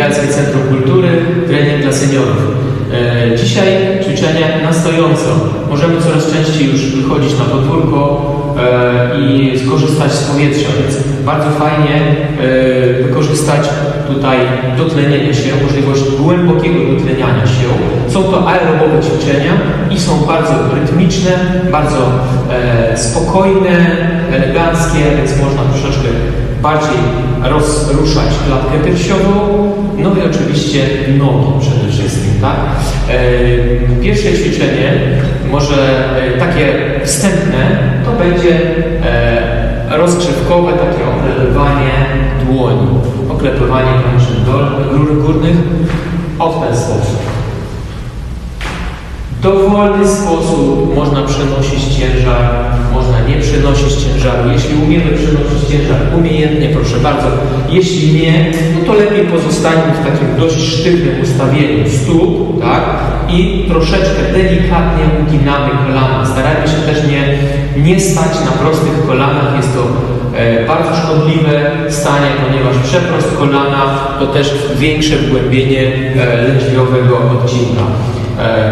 Białyskie Centrum Kultury, trening dla seniorów. E, Dzisiaj ćwiczenie na stojąco. Możemy coraz częściej już wychodzić na podwórko e, i skorzystać z powietrza, więc bardzo fajnie e, wykorzystać tutaj dotlenienie się, możliwość głębokiego dotleniania się. Są to aerobowe ćwiczenia i są bardzo rytmiczne, bardzo spokojne, eleganckie, więc można troszeczkę bardziej rozruszać klatkę piersiową, no i oczywiście nogi przede wszystkim, tak? E, Pierwsze ćwiczenie, może e, takie wstępne, to będzie e, rozgrzewkowe, takie oklepywanie dłoni, oklepywanie kończyn górnych w ten sposób. Dowolny sposób można przenosić ciężar, można nie przenosić ciężaru. Jeśli umiemy przenosić ciężar umiejętnie, proszę bardzo. Jeśli nie, no to lepiej pozostańmy w takim dość sztywnym ustawieniu stóp, tak? I troszeczkę delikatnie uginamy kolana. Starajmy się też nie, nie stać na prostych kolanach. Jest to e, bardzo szkodliwe stanie, ponieważ przeprost kolana to też większe wgłębienie e, lędźwiowego odcinka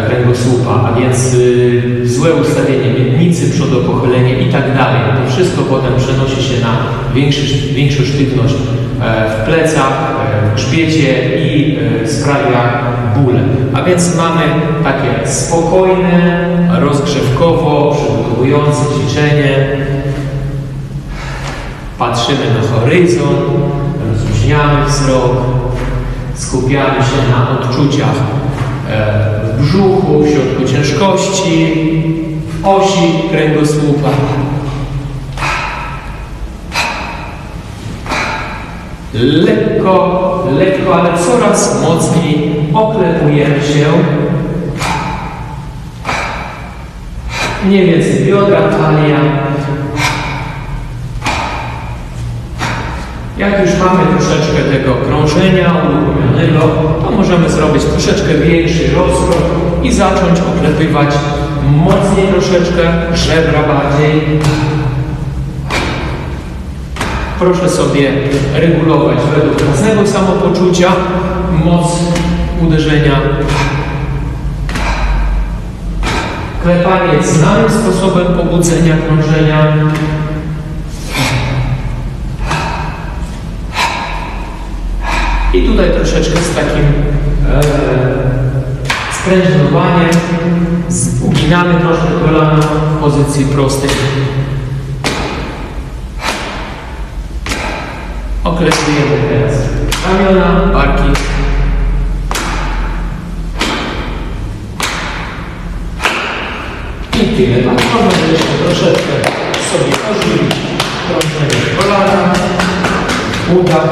kręgosłupa, a więc y, złe ustawienie miednicy, przodopochylenie i tak dalej. To wszystko potem przenosi się na większy, większą sztywność e, w plecach, e, w grzbiecie i e, sprawia bóle. A więc mamy takie spokojne, rozgrzewkowo przygotowujące ćwiczenie. Patrzymy na horyzont, rozluźniamy wzrok, skupiamy się na odczuciach e, brzuchu, w środku ciężkości, w osi kręgosłupa. Lekko, lekko, ale coraz mocniej oklepujemy się. Mniej więcej biodra, talia. Jak już mamy troszeczkę tego krążenia uruchomionego, to możemy zrobić troszeczkę większy rozkrok i zacząć oklepywać mocniej troszeczkę, żebra bardziej. Proszę sobie regulować według własnego samopoczucia moc uderzenia. Klepanie znanym sposobem pobudzenia krążenia. I tutaj troszeczkę z takim e, uginamy troszkę kolana w pozycji prostej. Okresujemy teraz ramiona, barki. I tyle. Tak można jeszcze troszeczkę sobie ożywić krążenie kolana, uda,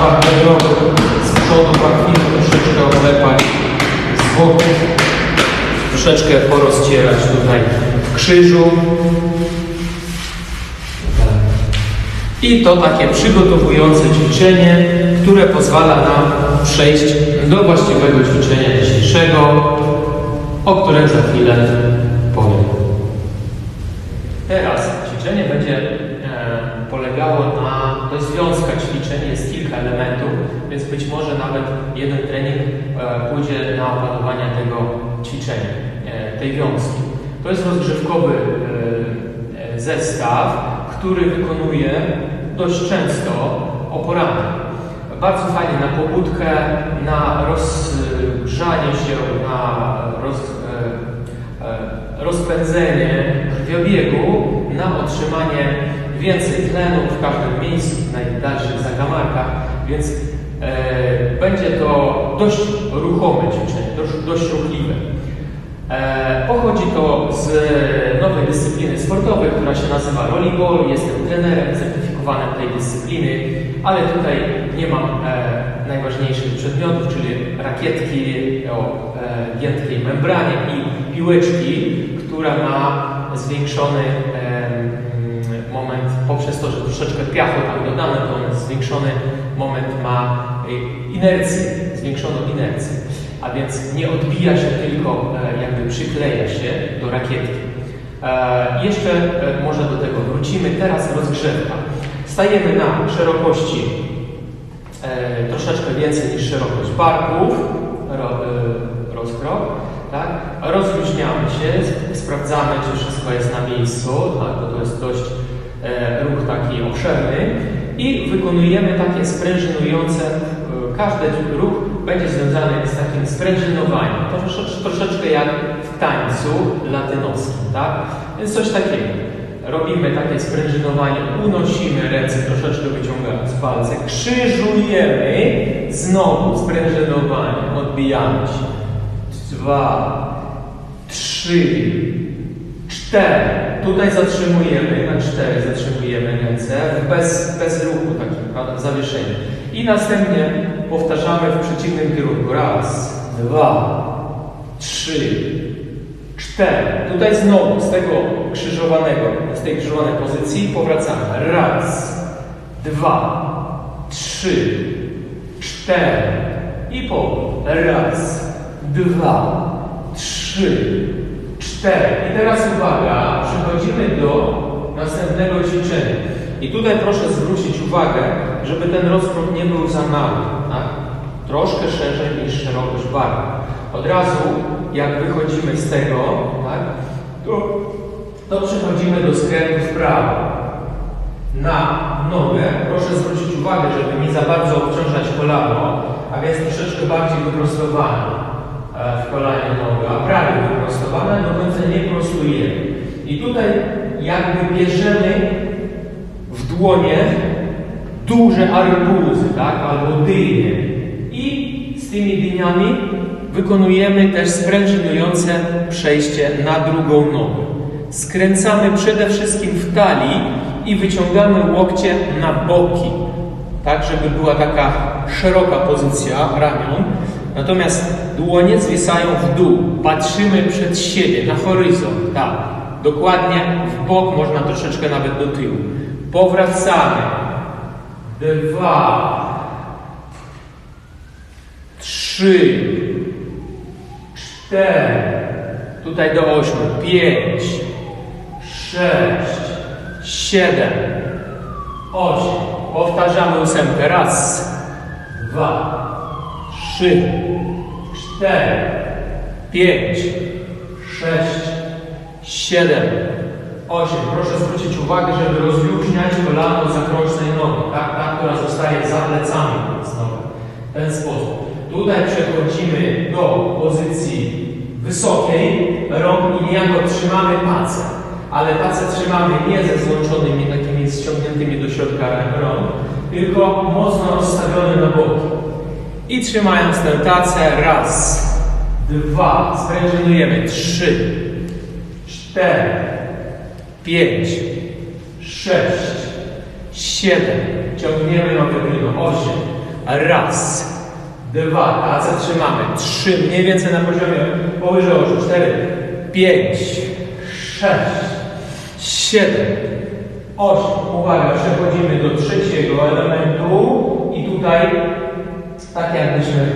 Z przodu pachwiny troszeczkę oklepać, z boku troszeczkę porozcierać tutaj w krzyżu. I to takie przygotowujące ćwiczenie, które pozwala nam przejść do właściwego ćwiczenia dzisiejszego, o którym za chwilę jeden trening e, pójdzie na opanowanie tego ćwiczenia, e, tej wiązki. To jest rozgrzewkowy e, zestaw, który wykonuje dość często o. Bardzo fajnie na pobudkę, na rozgrzanie się, na roz, rozpędzenie krwiobiegu, na otrzymanie więcej tlenu w każdym miejscu, w najdalszych zakamarkach, więc e, będzie to dość ruchome ćwiczenie, dość, dość ruchliwe. E, Pochodzi to z nowej dyscypliny sportowej, która się nazywa rollerball. Jestem trenerem certyfikowanym tej dyscypliny, ale tutaj nie mam e, najważniejszych przedmiotów, czyli rakietki o e, giętkiej membranie i piłeczki, która ma zwiększony poprzez to, że troszeczkę piachu tam dodane, to on zwiększony moment ma e, inercję, zwiększoną inercję a więc nie odbija się tylko, e, jakby przykleja się do rakietki. E, Jeszcze może do tego wrócimy. Teraz rozgrzewka. Stajemy na szerokości troszeczkę więcej niż szerokość barków, ro, rozkrok, tak? Rozluźniamy się, sp- sprawdzamy, czy wszystko jest na miejscu, tak? bo to jest dość ruch taki obszerny i wykonujemy takie sprężynujące, e, każdy ruch będzie związany z takim sprężynowaniem, troszeczkę, troszeczkę jak w tańcu latynoskim, tak? Więc coś takiego. Robimy takie sprężynowanie, unosimy ręce, troszeczkę wyciągając palce, krzyżujemy, znowu sprężynowanie, odbijamy się. Dwa, trzy, cztery. Tutaj zatrzymujemy, na cztery zatrzymujemy ręce, bez, bez ruchu takim, prawda, zawieszenie. I następnie powtarzamy w przeciwnym kierunku. Raz, dwa, trzy, cztery. Tutaj znowu z tego krzyżowanego, z tej krzyżowanej pozycji powracamy. Raz, dwa, trzy, cztery. I po raz, dwa, trzy, cztery. I teraz uwaga, przechodzimy do następnego ćwiczenia. I tutaj proszę zwrócić uwagę, żeby ten rozkrok nie był za mały. Tak? Troszkę szerzej niż szerokość barku. Od razu, jak wychodzimy z tego, tak, to, to przechodzimy do skrętu w prawo. Na nogę proszę zwrócić uwagę, żeby nie za bardzo obciążać kolano, a więc troszeczkę bardziej wyprostowane w kolanie noga, prawie wyprostowane, do końca nie prostujemy. I tutaj jakby bierzemy w dłonie duże arbuzy, tak, albo dynie. I z tymi dyniami wykonujemy też sprężynujące przejście na drugą nogę. Skręcamy przede wszystkim w talii i wyciągamy łokcie na boki, tak żeby była taka szeroka pozycja ramion. Natomiast dłonie zwisają w dół. Patrzymy przed siebie, na horyzont, tak. Dokładnie w bok, można troszeczkę nawet do tyłu. Powracamy. Dwa. Trzy. Cztery. Tutaj do ośmiu. Pięć. Sześć. Siedem. Osiem. Powtarzamy ósemkę. Raz. Dwa. Trzy. Cztery. Pięć. Sześć. Siedem. Osiem. Proszę zwrócić uwagę, żeby rozluźniać kolano zakrążnej nogi. Tak, ta, która zostaje za plecami znowu. W ten sposób. Tutaj przechodzimy do pozycji wysokiej rąk i niejako trzymamy pacę. Ale pacę trzymamy nie ze złączonymi, takimi ściągniętymi do środka rąk, tylko mocno rozstawione na boki. I trzymając tę tacę, raz, dwa, sprężynujemy, trzy, cztery, pięć, sześć, siedem, ciągniemy nogę tylną, osiem, raz, dwa, tacę trzymamy, trzy, mniej więcej na poziomie powyżej oczu, cztery, pięć, sześć, siedem, osiem. Uwaga, przechodzimy do trzeciego elementu i tutaj, tak jakbyśmy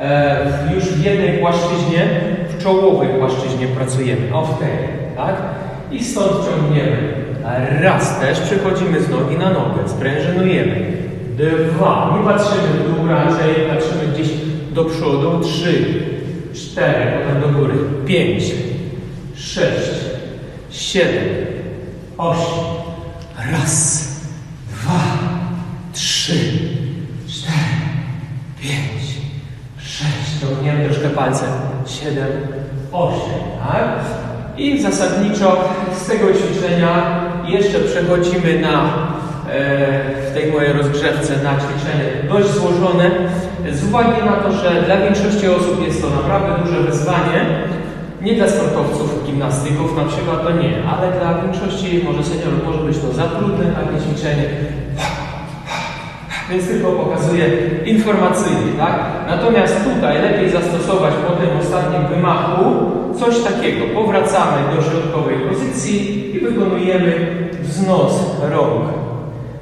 e, już w jednej płaszczyźnie, w czołowej płaszczyźnie pracujemy, o w tej, tak? I stąd ciągniemy. Raz też przechodzimy z nogi na nogę, sprężynujemy. Dwa, nie patrzymy w dół raczej, patrzymy gdzieś do przodu. Trzy, cztery, potem do góry. Pięć, sześć, siedem, osiem. Raz, dwa, trzy, cztery, pięć, sześć. Ciągniemy troszkę palce. Siedem, osiem, tak? I zasadniczo z tego ćwiczenia jeszcze przechodzimy na e, w tej mojej rozgrzewce na ćwiczenie dość złożone. Z uwagi na to, że dla większości osób jest to naprawdę duże wyzwanie, nie dla sportowców, gimnastyków na przykład to nie, ale dla większości może seniorów może być to za trudne takie ćwiczenie. Więc tylko pokazuję informacyjnie, tak? Natomiast tutaj lepiej zastosować po tym ostatnim wymachu coś takiego. Powracamy do środkowej pozycji i wykonujemy wznos rąk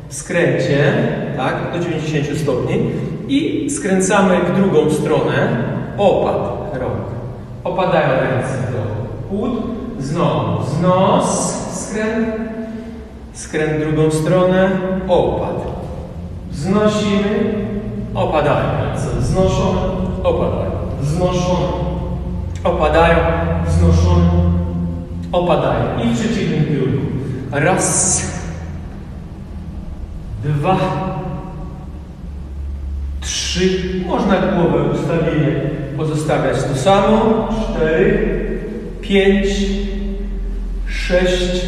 w skręcie, tak, do 90 stopni i skręcamy w drugą stronę opad rąk. Opadają ręce do płód, znowu wznos, skręt, skręt drugą stronę, opad. Wznosimy, opadają. Ręce wznoszone, opadają. Wznoszone, opadają, wznoszone, opadają. I w przeciwnym kierunku. Raz, dwa, trzy. Można głowę ustawienie pozostawiać to samo. Cztery, pięć, sześć,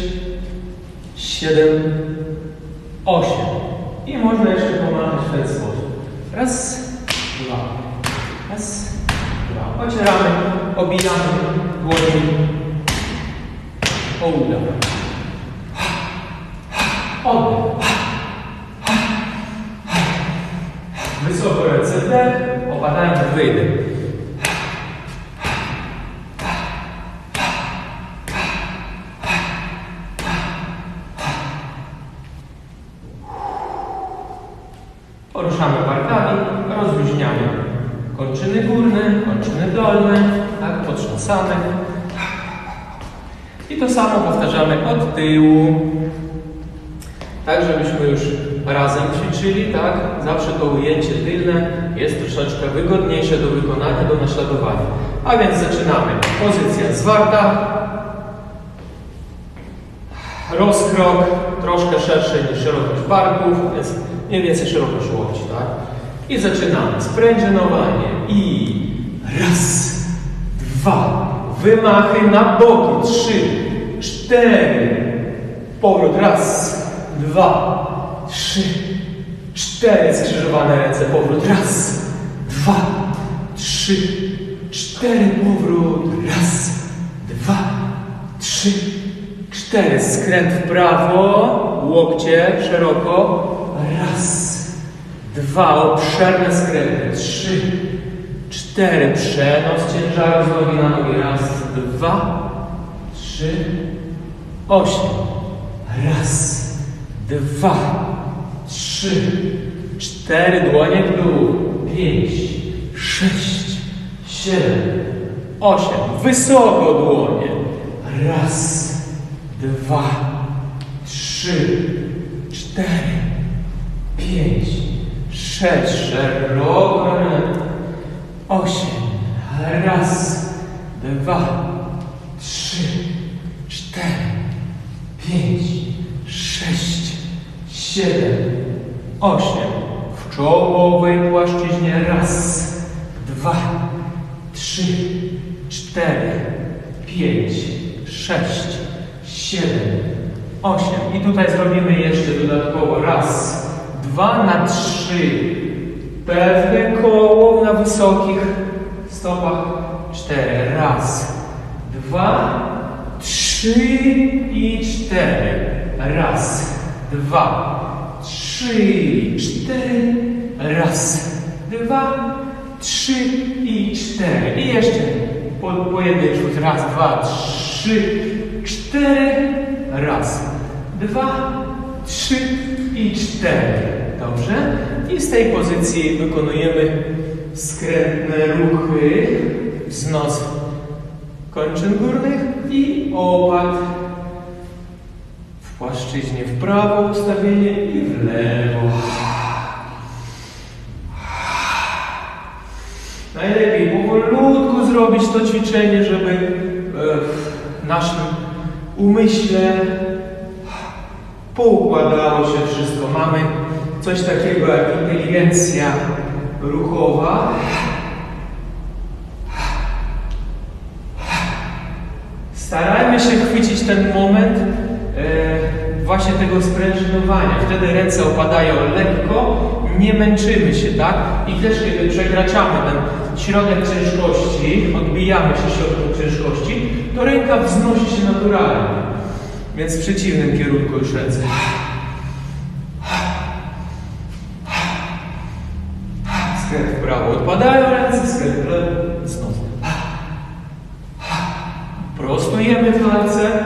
siedem, osiem. I można jeszcze pomachać w ten sposób. Raz, dwa, raz, dwa. Ocieramy, obijamy dłońmi o uda. Oddech. Wysoko ręce wdech, opadając wydech. Poruszamy barkami, rozluźniamy kończyny górne, kończyny dolne, tak, potrząsamy. I to samo powtarzamy od tyłu. Tak, żebyśmy już razem ćwiczyli, tak? Zawsze to ujęcie tylne jest troszeczkę wygodniejsze do wykonania, do naśladowania. A więc zaczynamy. Pozycja zwarta. Rozkrok troszkę szerszy niż szerokość barków, więc mniej więcej szerokość łokci, tak? I zaczynamy. Sprężynowanie. I raz, dwa, wymachy na boki. Trzy, cztery. Powrót. Raz, dwa, trzy, cztery. Skrzyżowane ręce. Powrót. Raz, dwa, trzy, cztery. Powrót. Raz, dwa, trzy, cztery. Skręt w prawo. Łokcie szeroko. Raz, dwa. Obszerne skręty. Trzy, cztery. Przenos ciężaru z nogi na nogi. Raz, dwa, trzy, osiem. Raz, dwa, trzy, cztery. Dłonie w dół. Pięć, sześć, siedem, osiem. Wysoko dłonie. Raz, dwa, trzy, cztery, pięć, sześć. Szeroko. Osiem. Raz, dwa, trzy, cztery, pięć, sześć, siedem, osiem. W czołowej płaszczyźnie raz, dwa, trzy, cztery, pięć, sześć, siedem, osiem. I tutaj zrobimy jeszcze dodatkowo raz, dwa na trzy. Pewne koło na wysokich stopach. Cztery. Raz, dwa, trzy i cztery. Raz, dwa, trzy i cztery. Raz, dwa, trzy i cztery. I jeszcze po, pojedynczy. Raz, dwa, trzy, cztery. Raz, dwa, trzy i cztery. Dobrze? I z tej pozycji wykonujemy skrętne ruchy. Wznos kończyn górnych i opad w płaszczyźnie w prawo ustawienie i w lewo. Najlepiej powolutku zrobić to ćwiczenie, żeby e, w naszym umyśle poukładało się wszystko. Mamy coś takiego jak inteligencja ruchowa. Starajmy się chwycić ten moment e, właśnie tego sprężynowania. Wtedy ręce opadają lekko, nie męczymy się, tak? I też kiedy przekraczamy ten środek ciężkości, odbijamy się środkiem ciężkości, to ręka wznosi się naturalnie. Więc w przeciwnym kierunku już ręce. Skręt w prawo. Odpadają ręce, skręt w lewo. Znowu. Prostujemy palce.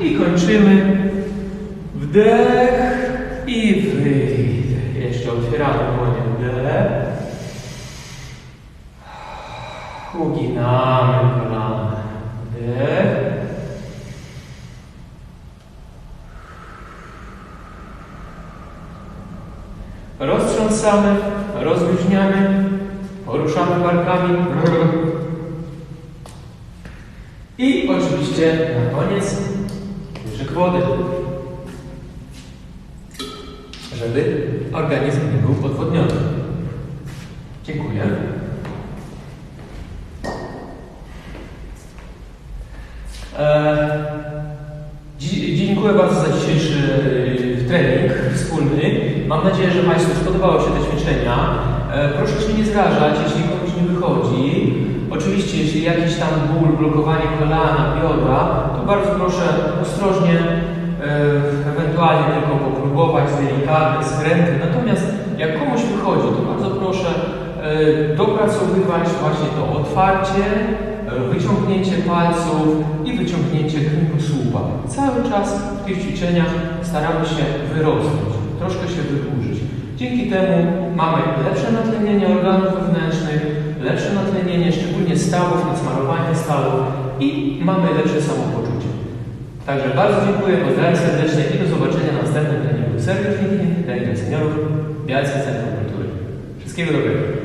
I kończymy. Wdech i wydech. Jeszcze otwieramy dłonie. Wdech. Uginamy kolana. Wdech. Roztrząsamy, rozluźniamy, poruszamy barkami. I oczywiście na koniec łyżek wody, żeby organizm nie był podwodniony. Dziękuję. Eee, Spodobały się te ćwiczenia. E, Proszę się nie zrażać, jeśli komuś nie wychodzi. Oczywiście, jeśli jakiś tam ból, blokowanie kolana, biodra, to bardzo proszę ostrożnie, e, ewentualnie tylko popróbować, delikatne skręty. Natomiast jak komuś wychodzi, to bardzo proszę e, dopracowywać właśnie to otwarcie, wyciągnięcie palców i wyciągnięcie kręgosłupa. Cały czas w tych ćwiczeniach staramy się wyrosnąć, troszkę się wyburzyć. Dzięki temu mamy lepsze natlenienie organów wewnętrznych, lepsze natlenienie szczególnie stawów, nasmarowanie stawów i mamy lepsze samopoczucie. Także bardzo dziękuję, pozdrawiam serdecznie i do zobaczenia na następnym treningu Service Thinking, trening dla seniorów, Białyskie Centrum Kultury. Wszystkiego dobrego.